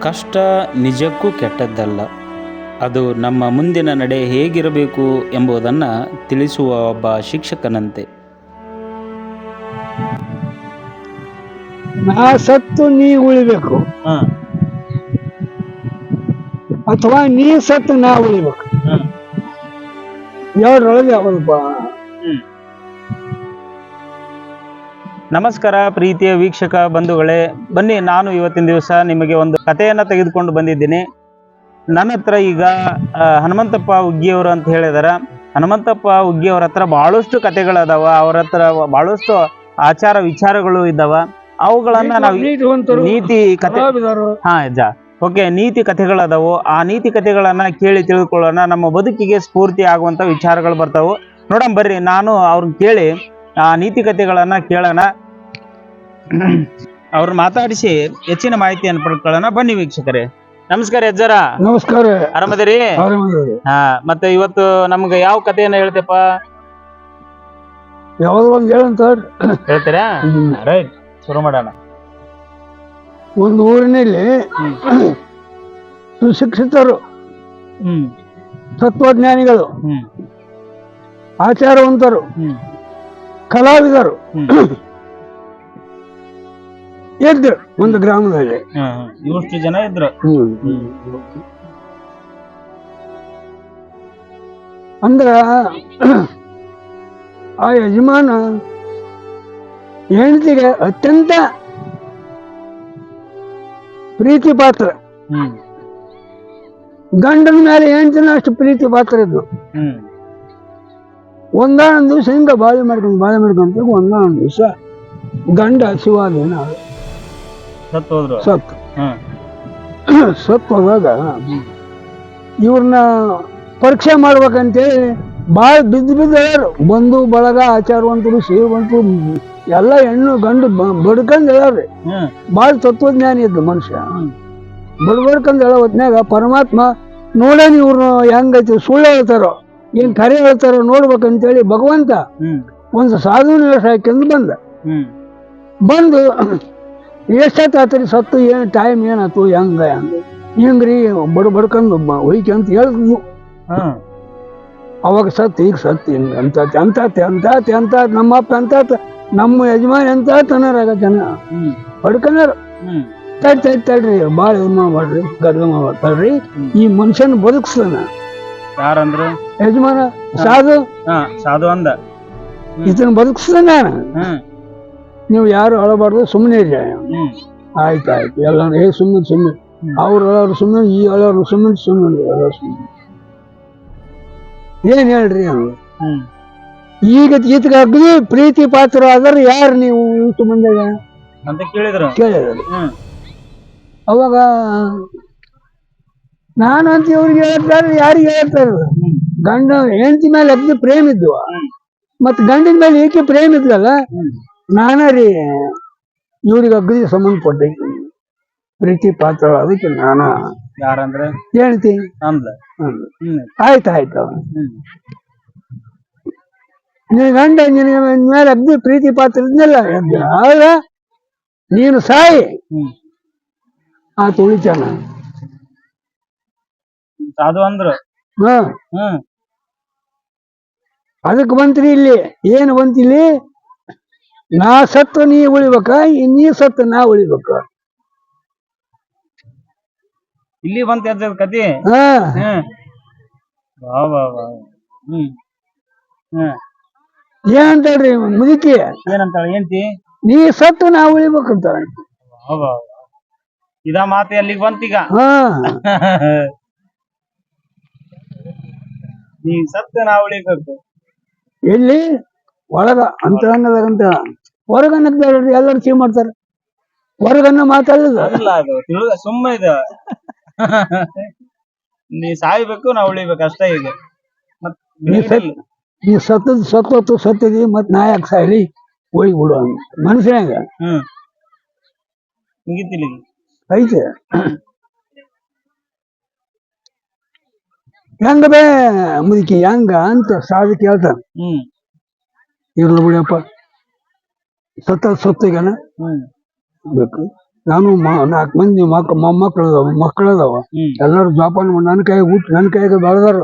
ಕಷ್ಟ ನಿಜಕ್ಕೂ ಕೆಟ್ಟದ್ದಲ್ಲ. ಅದು ನಮ್ಮ ಮುಂದಿನ ನಡೆ ಹೇಗಿರಬೇಕು ಎಂಬುದನ್ನು ತಿಳಿಸುವ ಒಬ್ಬ ಶಿಕ್ಷಕನಂತೆ. ನಾ ಸತ್ತು ನೀ ಉಳಿಬೇಕು. ಅಥವಾ ನೀ ಸತ್ತು ನಾ ಉಳಿಬೇಕು. ಎರಡರೊಳಗೆ ಯಾವ್ದಪ್ಪ? ನಮಸ್ಕಾರ ಪ್ರೀತಿಯ ವೀಕ್ಷಕ ಬಂಧುಗಳೇ. ಬನ್ನಿ ನಾನು ಇವತ್ತಿನ ದಿವಸ ನಿಮಗೆ ಒಂದು ಕಥೆಯನ್ನು ತೆಗೆದುಕೊಂಡು ಬಂದಿದ್ದೀನಿ. ನನ್ನ ಹತ್ರ ಈಗ ಹನುಮಂತಪ್ಪ ಉಗ್ಗಿಯವರು ಅಂತ ಹೇಳಿದಾರ. ಹನುಮಂತಪ್ಪ ಉಗ್ಗಿಯವ್ರ ಹತ್ರ ಬಹಳಷ್ಟು ಕಥೆಗಳದಾವ ಅವ್ರ ಹತ್ರ ಬಹಳಷ್ಟು ಆಚಾರ ವಿಚಾರಗಳು ಇದ್ದಾವ ಅವುಗಳನ್ನ ನಾವು ನೀತಿ ಕಥೆ ಹಾ ಜಾ. ಓಕೆ ನೀತಿ ಕಥೆಗಳದಾವು. ಆ ನೀತಿ ಕಥೆಗಳನ್ನ ಕೇಳಿ ತಿಳ್ಕೊಳ್ಳೋಣ. ನಮ್ಮ ಬದುಕಿಗೆ ಸ್ಫೂರ್ತಿ ಆಗುವಂತ ವಿಚಾರಗಳು ಬರ್ತಾವು. ನೋಡಮ್ ಬರ್ರಿ ನಾನು ಅವ್ರನ್ನ ಕೇಳಿ ಆ ನೀತಿ ಕಥೆಗಳನ್ನ ಕೇಳೋಣ. ಅವ್ರನ್ನ ಮಾತಾಡಿಸಿ ಹೆಚ್ಚಿನ ಮಾಹಿತಿಯನ್ನು ಪಡ್ಕೊಳ್ಳೋಣ. ಬನ್ನಿ ವೀಕ್ಷಕರೇ. ನಮಸ್ಕಾರ ಯಜ್ಜರ ನಮಸ್ಕಾರ. ಆರಾಮದಿರಿ. ಹಾ ಮತ್ತೆ ಇವತ್ತು ನಮ್ಗೆ ಯಾವ ಕಥೆಯನ್ನ ಹೇಳ್ತೇಪ್ಪ? ಯಾವ್ದೋ ಒಂದ್ ಹೇಳಂತ ಹೇಳ್ತೀರಾ? ರೈಟ್. ಶುರು ಮಾಡೋಣ. ಒಂದು ಊರಿನಲ್ಲಿ ಸುಶಿಕ್ಷಿತರು ಹ್ಮ್. ತತ್ವಜ್ಞಾನಿಗಳು ಹ್ಮ್. ಆಚಾರವಂತರು ಕಲಾವಿದರು. ಇದ್ರು ಒಂದು ಗ್ರಾಮದಲ್ಲಿ. ಇಷ್ಟು ಜನ ಇದ್ರು. ಅಂದ್ರ ಆ ಯಜಮಾನ ಹೆಂಡತಿಗೆ ಅತ್ಯಂತ ಪ್ರೀತಿ ಪಾತ್ರ ಗಂಡನ ಮೇಲೆ ಹೆಂಡತಿನ ಅಷ್ಟು ಪ್ರೀತಿ ಪಾತ್ರ ಇದ್ದು ಒಂದಾನೊಂದು ದಿವಸ ಹಿಂಗೆ ಬಾಳೆ ಮಾಡ್ಕೊಂಡು ಬಾಳೆ ಮಾಡ್ಕೊಂಡು ಒಂದಾನೊಂದು ದಿವಸ ಗಂಡ ಶಿವಾದೇನ ಸತ್ತು ಹೋದ್ರು. ಸತ್ತು. ಹೋದಾಗ ಇವ್ರನ್ನ ಪರೀಕ್ಷೆ ಮಾಡ್ಬೇಕಂತೇಳಿ ಭಾಳ ಬಿದ್ದು ಬಿದ್ದು ಬಂಧು ಬಳಗ ಆಚಾರವಂತರು ಸೇವಂತರು ಎಲ್ಲ ಹೆಣ್ಣು ಗಂಡು ಬ- ಹೇಳ್ರಿ ಭಾಳ ತತ್ವಜ್ಞಾನಿ ಇದ್ದ ಮನುಷ್ಯ. ಬಡ್ಬಡ್ಕಂದು ಬಡ್ಬಡ್ಕಂದ್ ಹೇಳೋ ಹೊತ್ನಾಗ ಪರಮಾತ್ಮ ನೋಡೇನಿ ಇವ್ರನ್ನ ಹೆಂಗೈತಿ ಸುಳ್ಳು ಹೇಳ್ತಾರೋ. ಏನ್ ಕರೆ ಹೇಳ್ತಾರೋ ನೋಡ್ಬೇಕಂತೇಳಿ ಭಗವಂತ ಒಂದು ಸಾಧುವಿನ ವೇಷ ಹಾಕ್ಯಂದು ಬಂದ ಬಂದು ಎಷ್ಟೊತ್ತಾತ್ರಿ ಸತ್ತು ಏನು ಟೈಮ್ ಏನಾಯ್ತು ಹೆಂಗ ಹೆಂಗ್ರಿ ಬಡ್ ಬಡ್ಕಂದು ಹೊಯ್ಕೆ ಅಂತ ಹೇಳಿದ್ವು ಅವಾಗ ಸತ್ತು ಈಗ ಸತ್ತು ಹಿಂಗ ಅಂತ ಅಂತಾತೆ ಅಂತಾತೆ ಅಂತ ನಮ್ಮಪ್ಪ ಅಂತಾತ ನಮ್ಮ ಯಜಮಾನ ಎಂತ ತನರಾಗ ಜನ ಬಡ್ಕನಾರ ತಡ್ ತಡ್ ತಡ್ರಿ ಭಾಳ ಇದು ಮಾಡ್ಬೇಡ್ರಿ ಮಾಡ್ಬೇಡ್ರಿ ಈ ಮನುಷ್ಯನ ಬದುಕ್ಸ್ತಾನ ಯಾರಂದ್ರ? ಯಜಮಾನ ಸಾಧು? ಹಾ ಸಾಧು ಅಂದ. ಇದನ್ನ ಬದುಕ್ಸ್ತಾನ ಹ್ಮ್. ನೀವು ಯಾರು ಅಳಬಾರ್ದು ಸುಮ್ಮನೆ ಇರಿ ಆಯ್ತು ಆಯ್ತು. ಎಲ್ಲ ಏ ಸುಮ್ಮನೆ ಸುಮ್ಮನೆ ಅವ್ರು ಅಳೋರು ಸುಮ್ಮನೆ ಈ ಅಳೋರು ಸುಮ್ಮನೆ ಸುಮ್ಮನೆ ಸುಮ್ಮನೆ ಏನ್ ಹೇಳ್ರಿ ಅವ್ರು? ಈಗ ಈತಗ ಅಗ್ದಿ ಪ್ರೀತಿ ಪಾತ್ರ ಆದ್ರೆ ಯಾರು ನೀವು ಇಷ್ಟು ಮುಂದೆ ಅಂತ ಕೇಳಿದ್ರು. ಕೇಳಿದ್ರು. ಅವಾಗ ನಾನು ಅಂತ ಇವ್ರಿಗೆ ಹೇಳ್ತಾರೆ ಯಾರಿಗೆ ಹೇಳ್ತಾರೆ? ಗಂಡ ಹೆಂಡತಿ ಮೇಲೆ ಅಗ್ದಿ ಪ್ರೇಮ ಇದ್ವು. ಮತ್ ಗಂಡಿನ ಮೇಲೆ ಏಕೆ ಪ್ರೇಮ ಇದ್ಲಲ್ಲ? ನಾನೇ ರೀ ಇವ್ರಿಗೆ ಅಗ್ನಿ ಸಂಬಂಧ ಕೊಟ್ಟೆ ಪ್ರೀತಿ ಪಾತ್ರ ಅದಕ್ಕೆ ನಾನು ಯಾರಂದ್ರೆ? ಹೇಳ್ತಿ. ಆಯ್ತು ಆಯ್ತು ನಿನ್ನ ಗಂಡ ನಿನಗೆ ಮೇಲೆ ಪ್ರೀತಿ ಪಾತ್ರ ಇದ್ನಲ್ಲ ಆಗ ನೀನು ಸಾಯಿ. ಆ ತುಳಿತಾನ ಸಾಧು ಅಂದ್ರು. ಹ. ಹ್ಮ್. ಅದಕ್ಕೆ ಬಂತ್ರಿ ಇಲ್ಲಿ. ಏನು ಬಂತಿಲ್ಲಿ ನಾ ಸತ್ತು ನೀ ಉಳಿಬೇಕ ನೀ ಸತ್ತು ನಾ ಉಳಿಬೇಕ. ಇಲ್ಲಿ ಬಂತ ಕತಿ? ಹಾ. ಹ್ಮ್. ವಾ ವಾ ವಾ. ಹ್ಮ್. ಹ್ಮ್. ಏನಂತ ಹೇಳ್ರಿ ಮುದುಕಿ? ಏನಂತಾಳ? ಏನ್ತಿ? ನೀ ಸತ್ತು ನಾ ಉಳಿಬೇಕಂತ ವಾ ವಾ ವಾ. ಇದ ಮಾತು ಅಲ್ಲಿಗೆ ಬಂತೀಗ ಹಾ. ನೀ ಸತ್ತ ನಾ ಉಳಿಬೇಕು ಎಲ್ಲಿ? ಒಳಗ ಅಂತರಂಗದಾಗಂತ ಹೊರಗನ್ನಕ್ಕೆ ಹೇಳ್ರಿ ಎಲ್ಲರೂ ಚೀ ಮಾಡ್ತಾರೆ. ಹೊರಗನ್ನ ಮಾತಾಡಲ್ಲ ಅಲ್ಲ ಅದು ಸುಮ್ಮ ಇದು ನೀ ಸಾಯ್ಬೇಕು ನಾ ಉಳಿಬೇಕು ಅಷ್ಟೇ ಇದೆ. ಮತ್ ನೀ ಸತ್ ಇಲ್ಲ. ನೀ ಸತ್ತದ್ ಸತ್ತೋತು ಸತ್ತಿದಿ ಮತ್ ನಾ ಯಾಕೆ ಸಾಯ್ಲಿ ಹೋಗಿ ಬಿಡು ಮನುಷ್ಯ ಹ್ಮ್. ಮುಗಿತಿಲ್ಲ ಈಗ. ಐತೆ. ಹೆಂಗ ಬೇ ಮುದುಕಿ ಹೆಂಗ ಅಂತ ಸಾಧು ಕೇಳ್ತಾನ. ಹ್ಮ್. ಇರ್ಲ ಬಿಡಪ್ಪ ಸತ್ತ ಸೊತ್ತಿಗನ ಬೇಕು. ನಾನು ನಾಲ್ಕು ಮಂದಿ ಮಕ್ ಮಕ್ಕಳು ಅದಾವ ಹ್ಮ್. ಎಲ್ಲರೂ ಜೋಪಾನ ಮಾಡಿ ನನ್ನ ಕೈಗೆ ಊಟ ನನ್ನ ಕೈಗೆ ಬೆಳೆದಾರ.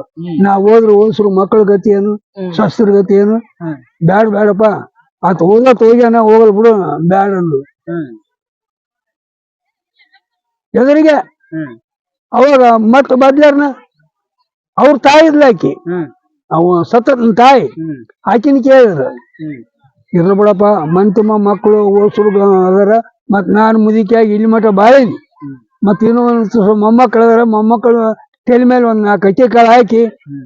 ನಾ ಹೋದ್ರು ಓದಿಸ್ರು ಮಕ್ಕಳ ಗತಿ ಏನು. ಶಸ್ತ್ರ ಗತಿ ಏನು. ಬ್ಯಾಡ ಬ್ಯಾಡಪ್ಪ. ಆತ ಹೋಗತ್ ಹೋಗ್ಯಾನ ಹೋಗಲ್ ಬಿಡು. ಬ್ಯಾಡ ಅಂದು. ಎದುರಿಗೆ. ಅವಾಗ ಮತ್ ಬದ್ಲಾರ್ನ? ಅವ್ರ ತಾಯಿ ಇದ್ಲ ಆಕಿ. ಅವ ಸತ್ತ ತಾಯಿ. ಆಕಿನ ಕೇಳಿದ್ರು. ಇರ್ಲ ಬಿಡಪ್ಪ ಮನ್ ತುಂಬ ಮಕ್ಕಳು ಓಸರು ಅದರ ಮತ್ ನಾನು ಮುದುಕಿಯಾಗಿ ಇಲ್ಲಿ ಮಠ ಬಾಳೀನಿ. ಮತ್ ಇನ್ನೂ ಒಂದು ಮೊಮ್ಮಕ್ಕಳು ಅದಾರ ಮೊಮ್ಮಕ್ಕಳು ತಲೆ ಮೇಲೆ ಒಂದ್ ನಾಲ್ಕು ಅಕ್ಕಿ ಕಾಳು ಹಾಕಿ.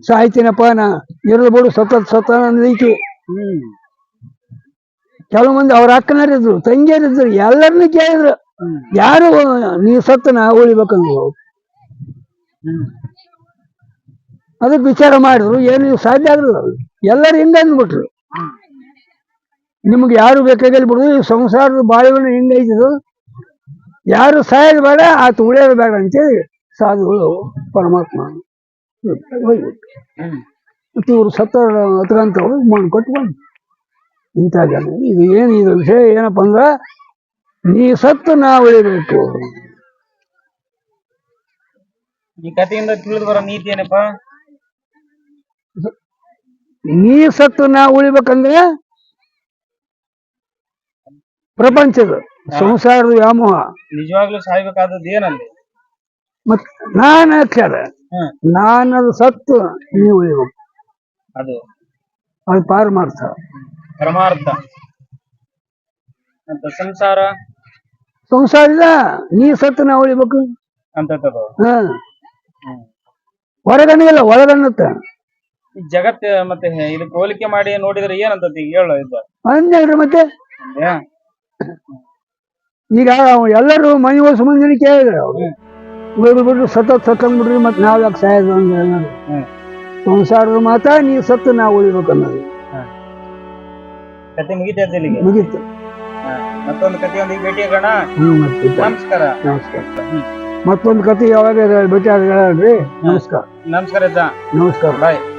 ಸಾಯ್ತೀನಪ್ಪ ನಾ ಇರ್ಲ ಬಿಡು ಸತತ್ ಸತ ಅಂದೈಕಿ ಕೆಲವು ಮಂದಿ ಅವ್ರ ಅಕ್ಕನರಿದ್ರು ತಂಗಿಯರಿದ್ರು ಎಲ್ಲರನ್ನೂ ಕೇಳಿದ್ರು. ಯಾರು ನೀ ಸತ್ತ ನಾ ಉಳಿಬೇಕಂದ್ರು ಅದಕ್ಕೆ ವಿಚಾರ ಮಾಡಿದ್ರು, ಏನು ಸಾಧ್ಯ ಆಗಲಿಲ್ಲ ಎಲ್ಲರೂ ಹಿಂದೆ ಅಂದ್ಬಿಟ್ರು. ನಿಮ್ಗೆ ಯಾರು ಬೇಕಾಗಿಲ್ಲ ಬಿಡು, ಈ ಸಂಸಾರದ ಬಾಳಿವನ್ನು ಹಿಂಗೈತಿದು ಯಾರು ಸಾಯೋದು ಬೇಡ, ಆತ ಉಳಿಯೋದು ಬೇಡ ಅಂತೇಳಿ ಸಾಧುಗಳು ಪರಮಾತ್ಮ ಮತ್ತೆ ಇವರು ಸತ್ತ ಹತ್ಕಂತವ್ರು ಮಣ್ಣು ಕೊಟ್ಟು ಬಂದು ಇಂಥ ಜನ. ಇದು ಏನು ಇದು ವಿಷಯ ಏನಪ್ಪ ಅಂದ್ರೆ, ನೀ ಸತ್ತು ನಾ ಉಳಿಬೇಕು. ಈ ಕಥೆಯಿಂದ ತಿಳಿದು ಬರೋ ನೀತಿ ಏನಪ್ಪಾ? ನೀ ಸತ್ತು ನಾ ಉಳಿಬೇಕಂದ್ರೆ ಪ್ರಪಂಚದ ಸಂಸಾರದ ವ್ಯಾಮೋಹ. ನಿಜವಾಗ್ಲೂ ಸಾಯ್ಬೇಕಾದದ್ದು ಏನಲ್ಲಿ ಮತ್ ನಾನು ಅಕ್ಷರ ಹ್ಮ್ ನಾನದು ಸತ್ತು ನೀ ಉಳಿಬೇಕು. ಅದು. ಅದು ಪಾರಮಾರ್ಥ. ಪರಮಾರ್ಥ. ಅಂತ ಸಂಸಾರ? ಇಲ್ಲ ನೀ ಸತ್ತು ನಾ ಉಳಿಬೇಕು. ಅಂತದ್ದು ಹ. ಹ್ಮ್. ಹೊರಗಣ್ಣಿಲ್ಲ ಒಳಗಣ್ಣತ್ತ ಈ ಜಗತ್ ಮತ್ತೆ ಇದಕ್ಕೆ ಹೋಲಿಕೆ ಮಾಡಿ ನೋಡಿದ್ರೆ ಏನಂತತಿ ಹೇಳು ಇದು. ಅಂದ್ರಿ ಮತ್ತೆ? ಅಂದ್ಯಾ? ಈಗ ಎಲ್ಲರೂ ಮನೆ ಹೊಸ ಮಂದಿನ ಕೇಳಿದ್ರು ಅವ್ರು. ಬಿಡ್ರಿ ಬಿಡ್ರಿ ಸತತ್ ಸತ್ತಂಗ್ ಬಿಡ್ರಿ ಮತ್ತೆ ನಾವ್ ಯಾಕೆ ಸಹಾಯ ಅಂತ ಮಾತ್ರ ಹ್ಮ್. ಸಂಸಾರದ ಮಾತ ನೀ ಸತ್ತು ನಾವು ಉಳಿಬೇಕು ಅನ್ನೋದು. ಕತೆ ಮುಗಿತ ಇಲ್ಲಿಗೆ? ಮುಗೀತು. ಮತ್ತೊಂದು ಕಥೆಯೊಂದಿಗೆ ಭೇಟಿ ಆಗೋಣ? ಹ್ಮ್ ಮತ್ತೆ ನಮಸ್ಕಾರ. ನಮಸ್ಕಾರ. ಹ್ಮ್. ಮತ್ತೊಂದು ಕತೆ ಯಾವಾಗ ಭೇಟಿ ಆಗ್ರಿ ನಮಸ್ಕಾರ. ನಮಸ್ಕಾರ ಇದ್ದ ನಮಸ್ಕಾರ. ಬಾಯ್.